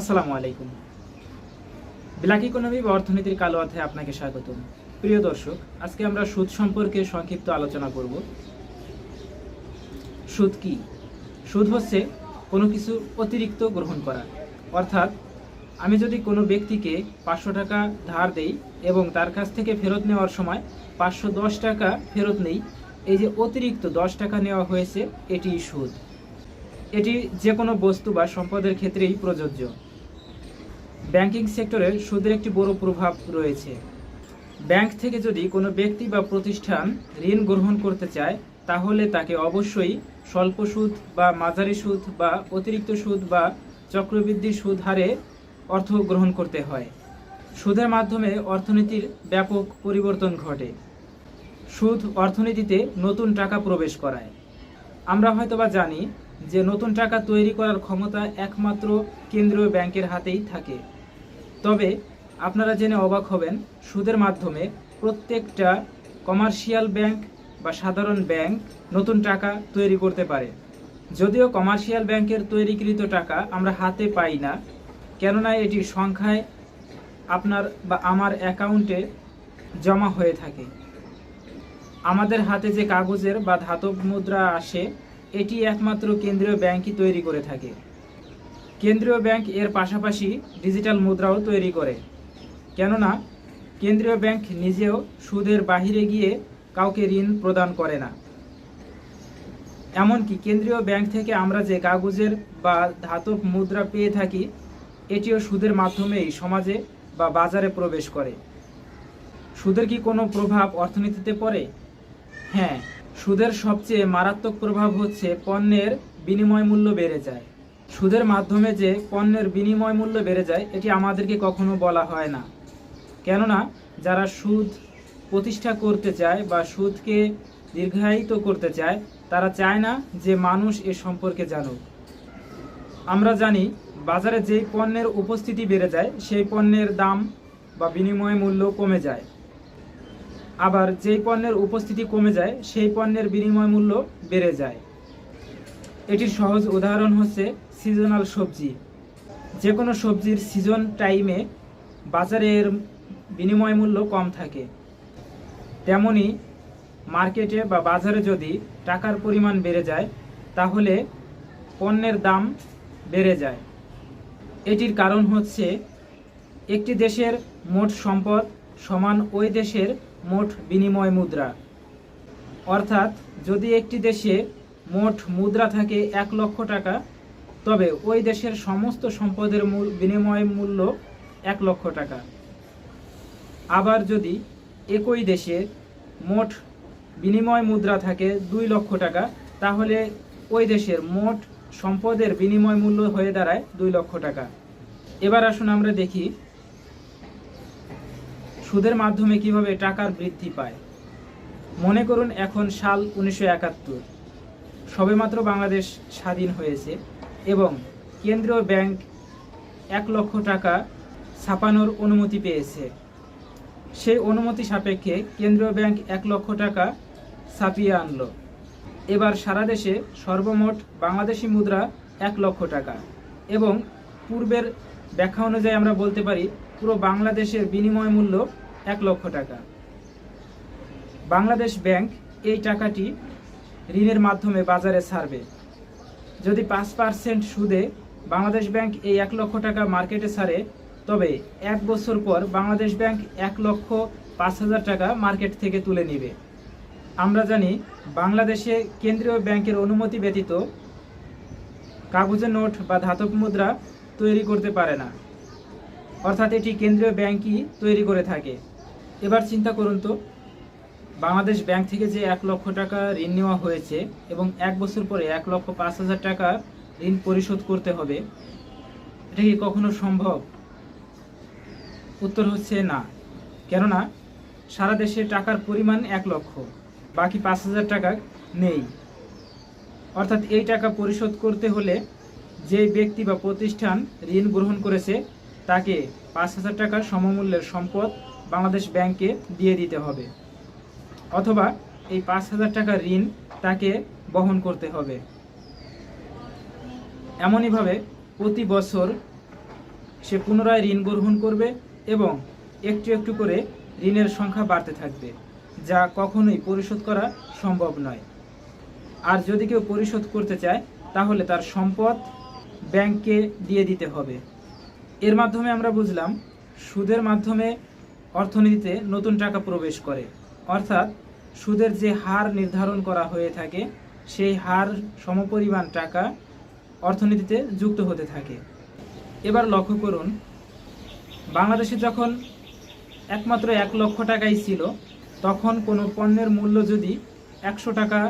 আসসালামু আলাইকুম। Black economy বা অর্থনীতির কালো অধ্যায়ে আপনাকে স্বাগতম। প্রিয় দর্শক, আজকে আমরা সুদ সম্পর্কে সংক্ষিপ্ত আলোচনা করব। সুদ কি? সুদ হচ্ছে কোনো কিছু অতিরিক্ত গ্রহণ করা। অর্থাৎ, আমি যদি কোনো ব্যক্তিকে পাঁচশো টাকা ধার দেই এবং তার কাছ থেকে ফেরত নেওয়ার সময় পাঁচশো দশ টাকা ফেরত নেই, এই যে অতিরিক্ত দশ টাকা নেওয়া হয়েছে এটি সুদ। এটি যে কোনো বস্তু বা সম্পদের ক্ষেত্রেই প্রযোজ্য। ব্যাংকিং সেক্টরে সুদের একটি বড় প্রভাব রয়েছে। ব্যাংক থেকে যদি কোনো ব্যক্তি বা প্রতিষ্ঠান ঋণ গ্রহণ করতে চায়, তাহলে তাকে অবশ্যই স্বল্প সুদ বা মাঝারি সুদ বা অতিরিক্ত সুদ বা চক্রবৃদ্ধি সুদ হারে অর্থ গ্রহণ করতে হয়। সুদের মাধ্যমে অর্থনীতির ব্যাপক পরিবর্তন ঘটে। সুদ অর্থনীতিতে নতুন টাকা প্রবেশ করায়। আমরা হয়তোবা জানি যে নতুন টাকা তৈরি করার ক্ষমতা একমাত্র কেন্দ্রীয় ব্যাংকের হাতেই থাকে। তবে আপনারা জেনে অবাক হবেন, সুদের মাধ্যমে প্রত্যেকটা কমার্শিয়াল ব্যাংক বা সাধারণ ব্যাংক নতুন টাকা তৈরি করতে পারে। যদিও কমার্শিয়াল ব্যাংকের তৈরিকৃত টাকা আমরা হাতে পাই না, কেননা এটি সংখ্যায় আপনার বা আমার অ্যাকাউন্টে জমা হয়ে থাকে। আমাদের হাতে যে কাগজের বা ধাতব মুদ্রা আসে, এটি একমাত্র কেন্দ্রীয় ব্যাংকই তৈরি করে থাকে। কেন্দ্রীয় ব্যাংক এর পাশাপাশি ডিজিটাল মুদ্রাও তৈরি করে। কেননা, কেন্দ্রীয় ব্যাংক নিজেও সুদের বাহিরে গিয়ে কাউকে ঋণ প্রদান করে না। এমনকি কেন্দ্রীয় ব্যাংক থেকে আমরা যে কাগজের বা ধাতব মুদ্রা পেয়ে থাকি, এটিও সুদের মাধ্যমেই সমাজে বা বাজারে প্রবেশ করে। সুদের কি কোনো প্রভাব অর্থনীতিতে পড়ে? হ্যাঁ সুদের সবচেয়ে মারাত্মক প্রভাব হচ্ছে পণ্যের বিনিময় মূল্য বেড়ে যায়। সুদের মাধ্যমে যে পণ্যের বিনিময় মূল্য বেড়ে যায়, এটি আমাদেরকে কখনো বলা হয় না। কেননা, যারা সুদ প্রতিষ্ঠা করতে চায় বা সুদকে দীর্ঘায়িত করতে চায়, তারা চায় না যে মানুষ এ সম্পর্কে জানুক। আমরা জানি, বাজারে যেই পণ্যের উপস্থিতি বেড়ে যায়, সেই পণ্যের দাম বা বিনিময় মূল্য কমে যায়। আবার যেই পণ্যের উপস্থিতি কমে যায়, সেই পণ্যের বিনিময় মূল্য বেড়ে যায়। এটির সহজ উদাহরণ হচ্ছে সিজনাল সবজি। যে কোনো সবজির সিজন টাইমে বাজারের বিনিময় মূল্য কম থাকে। তেমনি মার্কেটে বা বাজারে যদি টাকার পরিমাণ বেড়ে যায়, তাহলে পণ্যের দাম বেড়ে যায়। এটির কারণ হচ্ছে একটি দেশের মোট সম্পদ সমান ওই দেশের মোট বিনিময় মুদ্রা। অর্থাৎ যদি একটি দেশে মোট মুদ্রা থাকে এক লক্ষ টাকা তবে ওই দেশের সমস্ত সম্পদের মূল বিনিময় মূল্য এক লক্ষ টাকা। আবার যদি একই দেশে মোট বিনিময় মুদ্রা থাকে দুই লক্ষ টাকা, তাহলে ওই দেশের মোট সম্পদের বিনিময় মূল্য হয়ে দাঁড়ায় দুই লক্ষ টাকা। এবার আসুন আমরা দেখি সুদের মাধ্যমে কীভাবে টাকার বৃদ্ধি পায়। মনে করুন এখন সাল উনিশশো একাত্তর। সবেমাত্র বাংলাদেশ স্বাধীন হয়েছে। এবং কেন্দ্রীয় ব্যাংক এক লক্ষ টাকা ছাপানোর অনুমতি পেয়েছে। সেই অনুমতি সাপেক্ষে কেন্দ্রীয় ব্যাংক এক লক্ষ টাকা ছাপিয়ে আনলো। এবার সারা দেশে সর্বমোট বাংলাদেশি মুদ্রা এক লক্ষ টাকা এবং পূর্বের ব্যাখ্যা অনুযায়ী আমরা বলতে পারি, পুরো বাংলাদেশের বিনিময় মূল্য এক লক্ষ টাকা। বাংলাদেশ ব্যাংক এই টাকাটি ঋণের মাধ্যমে বাজারে ছাড়বে। যদি পাঁচ পার্সেন্ট সুদে বাংলাদেশ ব্যাংক এই এক লক্ষ টাকা মার্কেটে ছাড়ে, তবে এক বছর পর বাংলাদেশ ব্যাংক এক লক্ষ পাঁচ হাজার টাকা মার্কেট থেকে তুলে নেবে। আমরা জানি, বাংলাদেশে কেন্দ্রীয় ব্যাংকের অনুমতি ব্যতীত কাগজের নোট বা ধাতব মুদ্রা তৈরি করতে পারে না। অর্থাৎ এটি কেন্দ্রীয় ব্যাংকই তৈরি করে থাকে। এবার চিন্তা করুন তো বাংলাদেশ ব্যাংক থেকে যে এক লক্ষ টাকা ঋণ নেওয়া হয়েছে এবং এক বছর পরে এক লক্ষ পাঁচ হাজার টাকা ঋণ পরিশোধ করতে হবে, এটা কি কখনো সম্ভব? উত্তর হচ্ছে না। কেননা, সারা দেশে টাকার পরিমাণ এক লক্ষ, বাকি পাঁচ হাজার টাকা নেই। অর্থাৎ এই টাকা পরিশোধ করতে হলে যে ব্যক্তি বা প্রতিষ্ঠান ঋণ গ্রহণ করেছে, তাকে পাঁচ হাজার টাকার সমমূল্যের সম্পদ বাংলাদেশ ব্যাংকে দিয়ে দিতে হবে। অথবা এই পাঁচ হাজার টাকার ঋণ তাকে বহন করতে হবে। এমনইভাবে প্রতি বছর সে পুনরায় ঋণ গ্রহণ করবে এবং একটু একটু করে ঋণের সংখ্যা বাড়তে থাকবে, যা কখনোই পরিশোধ করা সম্ভব নয়। আর যদি কেউ পরিশোধ করতে চায়, তাহলে তার সম্পদ ব্যাংককে দিয়ে দিতে হবে। এর মাধ্যমে আমরা বুঝলাম, সুদের মাধ্যমে অর্থনীতিতে নতুন টাকা প্রবেশ করে। অর্থাৎ সুদের যে হার নির্ধারণ করা হয়ে থাকে, সেই হার সমপরিমাণ টাকা অর্থনীতিতে যুক্ত হতে থাকে। এবার লক্ষ্য করুন, বাংলাদেশে যখন একমাত্র এক লক্ষ টাকাই ছিল, তখন কোনো পণ্যের মূল্য যদি একশো টাকা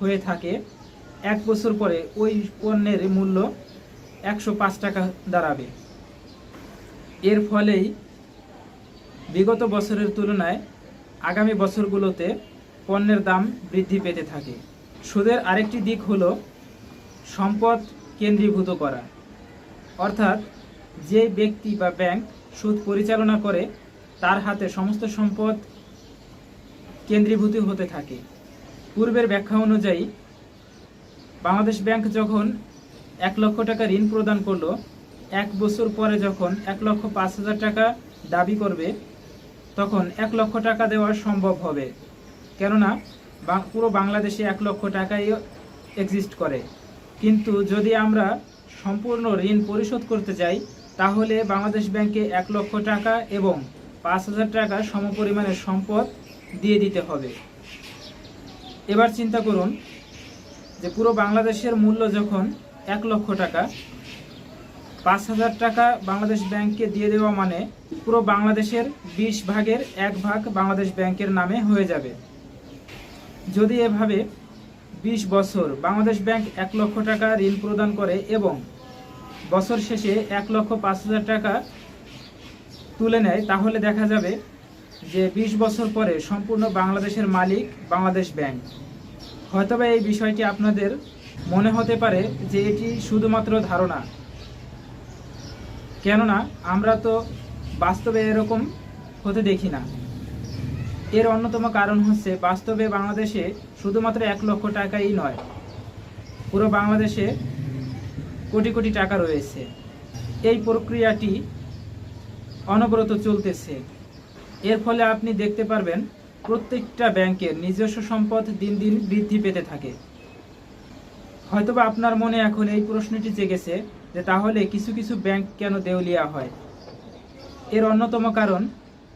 হয়ে থাকে, এক বছর পরে ওই পণ্যের মূল্য একশো পাঁচ টাকা দাঁড়াবে। এর ফলেই বিগত বছরের তুলনায় আগামী বছরগুলোতে পণ্যের দাম বৃদ্ধি পেতে থাকে। সুদের আরেকটি দিক হলো সম্পদ কেন্দ্রীভূত করা। অর্থাৎ যে ব্যক্তি বা ব্যাংক সুদ পরিচালনা করে, তার হাতে সমস্ত সম্পদ কেন্দ্রীভূত হতে থাকে। পূর্বের ব্যাখ্যা অনুযায়ী, বাংলাদেশ ব্যাংক যখন এক লক্ষ টাকা ঋণ প্রদান করল, এক বছর পরে যখন এক লক্ষ পাঁচ হাজার টাকা দাবি করবে তখন এক লক্ষ টাকা দেওয়া সম্ভব হবে। কেননা পুরো বাংলাদেশে এক লক্ষ টাকাই এক্সিস্ট করে। কিন্তু যদি আমরা সম্পূর্ণ ঋণ পরিশোধ করতে চাই, তাহলে বাংলাদেশ ব্যাংকে এক লক্ষ টাকা এবং পাঁচ হাজার টাকা সমপরিমাণের সম্পদ দিয়ে দিতে হবে। এবার চিন্তা করুন যে পুরো বাংলাদেশের মূল্য যখন এক লক্ষ টাকা পাঁচ হাজার টাকা বাংলাদেশ ব্যাংককে দিয়ে দেওয়া মানে পুরো বাংলাদেশের বিশ ভাগের এক ভাগ বাংলাদেশ ব্যাংকের নামে হয়ে যাবে। যদি এভাবে বিশ বছর বাংলাদেশ ব্যাংক এক লক্ষ টাকা ঋণ প্রদান করে এবং বছর শেষে এক লক্ষ পাঁচ হাজার টাকা তুলে নেয়, তাহলে দেখা যাবে যে বিশ বছর পরে সম্পূর্ণ বাংলাদেশের মালিক বাংলাদেশ ব্যাংক। হয়তোবা এই বিষয়টি আপনাদের মনে হতে পারে যে এটি শুধুমাত্র ধারণা। কেননা আমরা তো বাস্তবে এরকম হতে দেখি না। এর অন্যতম কারণ হচ্ছে বাস্তবে বাংলাদেশে শুধুমাত্র এক লক্ষ টাকাই নয়, পুরো বাংলাদেশে কোটি কোটি টাকা রয়েছে। এই প্রক্রিয়াটি অনবরত চলতেছে। এর ফলে আপনি দেখতে পারবেন প্রত্যেকটা ব্যাংকের নিজস্ব সম্পদ দিন দিন বৃদ্ধি পেতে থাকে। হয়তোবা আপনার মনে এখন এই প্রশ্নটি জেগেছে যে তাহলে কিছু কিছু ব্যাংক কেন দেউলিয়া হয়? এর অন্যতম কারণ,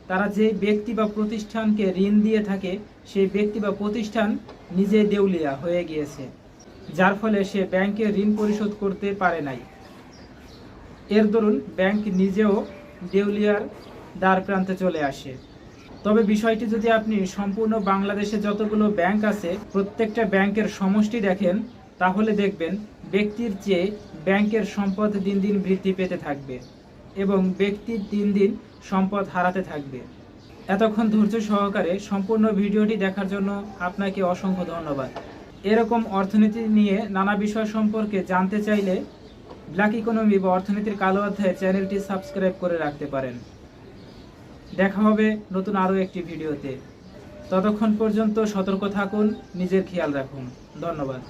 তারা যে ব্যক্তি বা প্রতিষ্ঠানকে ঋণ দিয়ে থাকে, সেই ব্যক্তি বা প্রতিষ্ঠান নিজে দেউলিয়া হয়ে গিয়েছে, যার ফলে সে ব্যাংকে ঋণ পরিশোধ করতে পারে নাই। এর দরুন ব্যাংক নিজেও দেউলিয়ার দ্বার প্রান্তে চলে আসে। তবে বিষয়টি যদি আপনি সম্পূর্ণ বাংলাদেশে যতগুলো ব্যাংক আছে, প্রত্যেকটা ব্যাংকের সমষ্টি দেখেন তাহলে দেখবেন ব্যক্তির চেয়ে ব্যাংকের সম্পদ দিন দিন বৃদ্ধি পেতে থাকবে এবং ব্যক্তির দিন দিন সম্পদ হারাতে থাকবে। এতক্ষণ ধৈর্য সহকারে সম্পূর্ণ ভিডিওটি দেখার জন্য আপনাকে অসংখ্য ধন্যবাদ। এরকম অর্থনীতি নিয়ে নানা বিষয় সম্পর্কে জানতে চাইলে ব্ল্যাক ইকোনমি বা অর্থনীতির কালো অধ্যায়ে চ্যানেলটি সাবস্ক্রাইব করে রাখতে পারেন। দেখা হবে নতুন আরও একটি ভিডিওতে। ততক্ষণ পর্যন্ত সতর্ক থাকুন, নিজের খেয়াল রাখুন। ধন্যবাদ।